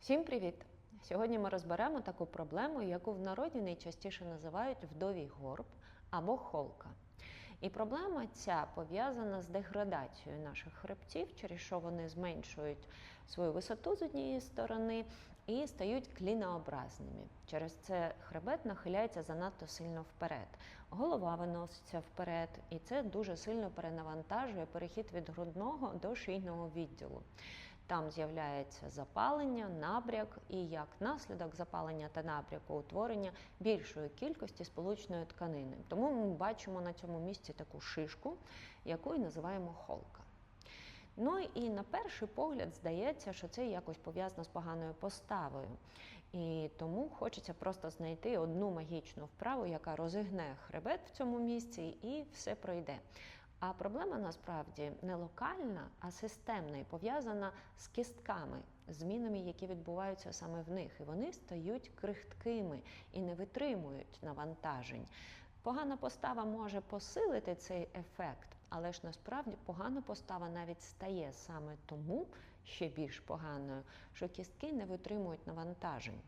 Всім привіт! Сьогодні ми розберемо таку проблему, яку в народі найчастіше називають вдовій горб або холка. І проблема ця пов'язана з деградацією наших хребтів, через що вони зменшують свою висоту з однієї сторони і стають клінообразними. Через це хребет нахиляється занадто сильно вперед. Голова виноситься вперед, і це дуже сильно перенавантажує перехід від грудного до шийного відділу. Там з'являється запалення, набряк і як наслідок запалення та набряку утворення більшої кількості сполучної тканини. Тому ми бачимо на цьому місці таку шишку, яку і називаємо холка. Ну і на перший погляд здається, що це якось пов'язано з поганою поставою. І тому хочеться просто знайти одну магічну вправу, яка розігне хребет в цьому місці, і все пройде. А проблема насправді не локальна, а системна і пов'язана з кістками, змінами, які відбуваються саме в них. І вони стають крихткими і не витримують навантажень. Погана постава може посилити цей ефект, але ж насправді погана постава навіть стає саме тому ще більш поганою, що кістки не витримують навантажень.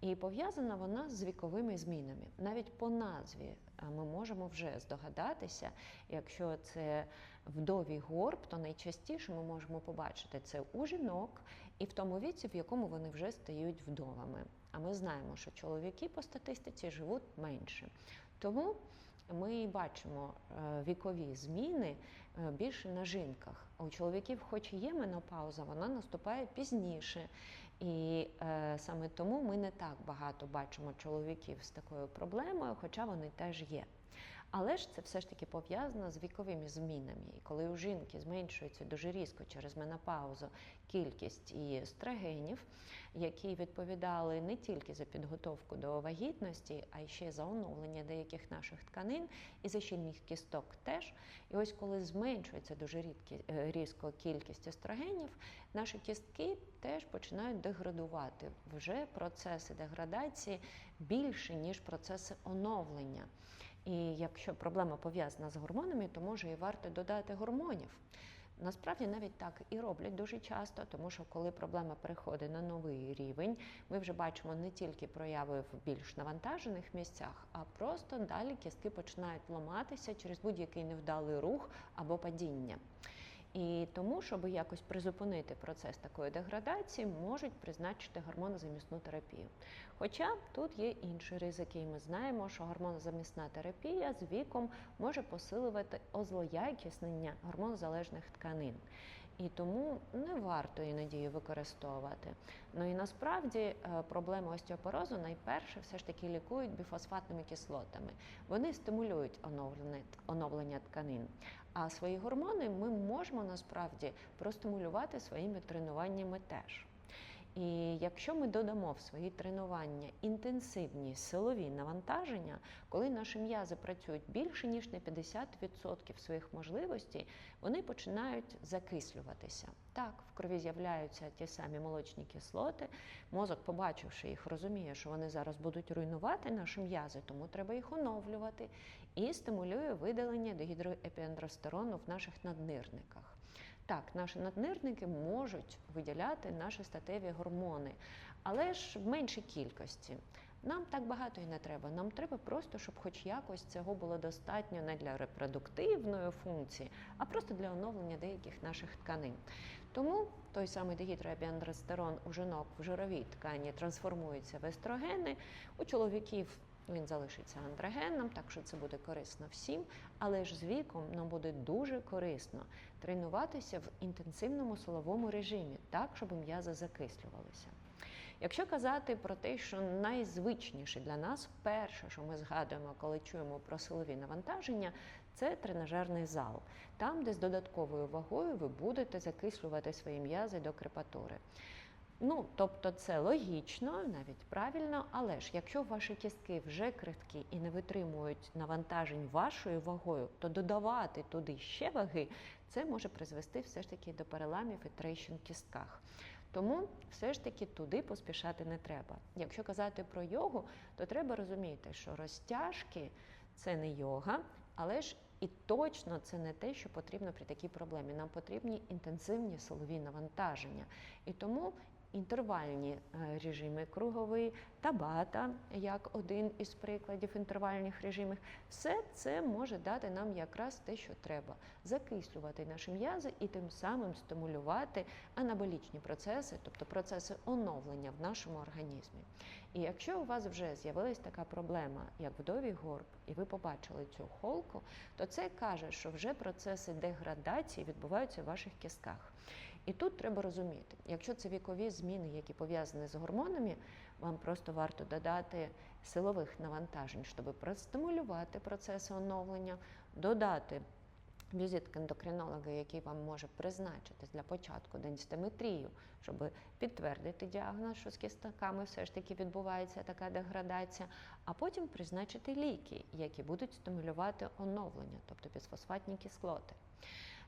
І пов'язана вона з віковими змінами. Навіть по назві ми можемо вже здогадатися, якщо це вдовий горб, то найчастіше ми можемо побачити це у жінок і в тому віці, в якому вони вже стають вдовами. А ми знаємо, що чоловіки по статистиці живуть менше. Тому ми бачимо вікові зміни більше на жінках. У чоловіків, хоч є менопауза, вона наступає пізніше. І е, саме тому ми не так багато бачимо чоловіків з такою проблемою, хоча вони теж є. Але ж це все ж таки пов'язано з віковими змінами. І коли у жінки зменшується дуже різко через менопаузу кількість і естрогенів, які відповідали не тільки за підготовку до вагітності, а й ще за оновлення деяких наших тканин і за щільних кісток теж. І ось коли зменшується дуже рідкі, різко кількість естрогенів, наші кістки теж починають деградувати. Вже процеси деградації більше, ніж процеси оновлення. І якщо проблема пов'язана з гормонами, то може і варто додати гормонів. Насправді навіть так і роблять дуже часто, тому що коли проблема переходить на новий рівень, ми вже бачимо не тільки прояви в більш навантажених місцях, а просто далі кістки починають ламатися через будь-який невдалий рух або падіння. І тому, щоб якось призупинити процес такої деградації, можуть призначити гормонозамісну терапію. Хоча тут є інші ризики, і ми знаємо, що гормонозамісна терапія з віком може посилювати озлоякіснення гормонозалежних тканин. І тому не варто іноді її використовувати. Ну і насправді проблеми остеопорозу найперше все ж таки лікують біфосфатними кислотами. Вони стимулюють оновлення, оновлення тканин. А свої гормони ми можемо насправді простимулювати своїми тренуваннями теж. І якщо ми додамо в свої тренування інтенсивні силові навантаження, коли наші м'язи працюють більше ніж на 50% своїх можливостей, вони починають закислюватися. Так, в крові з'являються ті самі молочні кислоти. Мозок, побачивши їх, розуміє, що вони зараз будуть руйнувати наші м'язи, тому треба їх оновлювати і стимулює видалення дегідроепіандростерону в наших наднирниках. Так, наші наднирники можуть виділяти наші статеві гормони, але ж в меншій кількості. Нам так багато і не треба. Нам треба просто, щоб хоч якось цього було достатньо не для репродуктивної функції, а просто для оновлення деяких наших тканин. Тому той самий дегідроепіандростерон у жінок в жировій ткані трансформується в естрогени, у чоловіків він залишиться андрогенним, так що це буде корисно всім. Але ж з віком нам буде дуже корисно тренуватися в інтенсивному силовому режимі, так, щоб м'язи закислювалися. Якщо казати про те, що найзвичніше для нас, перше, що ми згадуємо, коли чуємо про силові навантаження, це тренажерний зал, там, де з додатковою вагою ви будете закислювати свої м'язи до крепатури. Ну, тобто це логічно, навіть правильно, але ж якщо ваші кістки вже крихкі і не витримують навантажень вашою вагою, то додавати туди ще ваги, це може призвести все ж таки до переламів і трещин в кістках. Тому все ж таки туди поспішати не треба. Якщо казати про йогу, то треба розуміти, що розтяжки це не йога, але ж І точно це не те, що потрібно при такій проблемі. Нам потрібні інтенсивні силові навантаження. І тому інтервальні е, режими круговий, табата, як один із прикладів інтервальних режимів, все це може дати нам якраз те, що треба закислювати наші м'язи і тим самим стимулювати анаболічні процеси, тобто процеси оновлення в нашому організмі. І якщо у вас вже з'явилась така проблема, як вдовий горб, і ви побачили цю холку, то це каже, що вже процеси деградації відбуваються в ваших кістках. І тут треба розуміти, якщо це вікові зміни, які пов'язані з гормонами, вам просто варто додати силових навантажень, щоб простимулювати процеси оновлення, додати візит к ендокринологу, який вам може призначити для початку денстиметрію, щоб підтвердити діагноз, що з кістками все ж таки відбувається така деградація, а потім призначити ліки, які будуть стимулювати оновлення, тобто підфосфатні кислоти.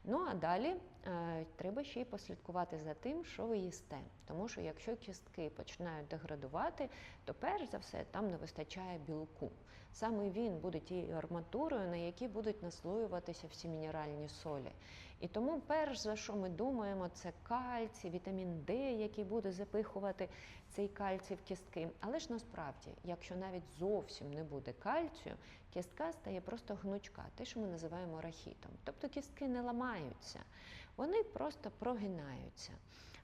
Ну а далі е, треба ще й послідкувати за тим, що ви їсте. Тому що якщо кістки починають деградувати, то перш за все там не вистачає білку. Саме він буде тією арматурою, на якій будуть наслоюватися всі мінеральні солі. І тому, перш за що ми думаємо, це кальцій, вітамін Д, який буде запихувати цей кальцій в кістки. Але ж насправді, якщо навіть зовсім не буде кальцію, кістка стає просто гнучка, те, що ми називаємо рахітом. Тобто кістки не ламаються, вони просто прогинаються.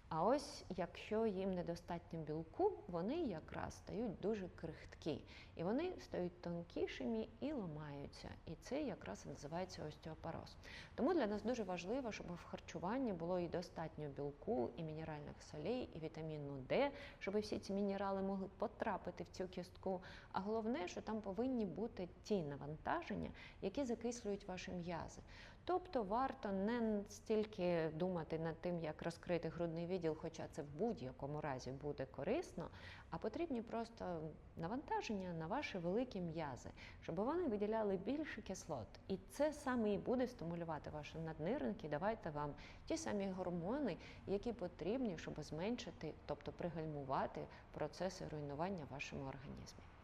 А ось якщо їм недостатньо білку, вони якраз стають дуже крихткі, і вони стають тонкішими і ламаються. І це якраз називається остеопороз. Тому для нас дуже важливо, щоб в харчуванні було і достатньо білку, і мінеральних солей, і вітаміну Д, щоб всі ці мінерали могли потрапити в цю кістку. А головне, що там повинні бути ті навантаження, які закислюють ваші м'язи. Тобто варто не стільки думати над тим, як розкрити грудний відділ, хоча це в будь-якому разі буде корисно, а потрібні просто навантаження на ваші великі м'язи, щоб вони виділяли більше кислот. І це саме і буде стимулювати ваші наднирники, давайте вам ті самі гормони, які потрібні, щоб зменшити, тобто пригальмувати процеси руйнування в вашому організмі.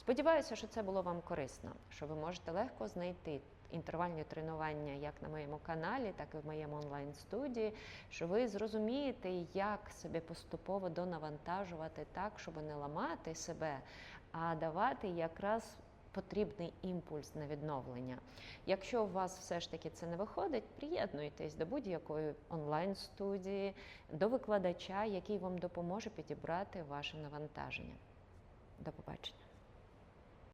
Сподіваюся, що це було вам корисно, що ви можете легко знайти інтервальні тренування як на моєму каналі, так і в моєму онлайн-студії, що ви зрозумієте, як себе поступово донавантажувати так, щоб не ламати себе, а давати якраз потрібний імпульс на відновлення. Якщо у вас все ж таки це не виходить, приєднуйтесь до будь-якої онлайн-студії, до викладача, який вам допоможе підібрати ваше навантаження. До побачення.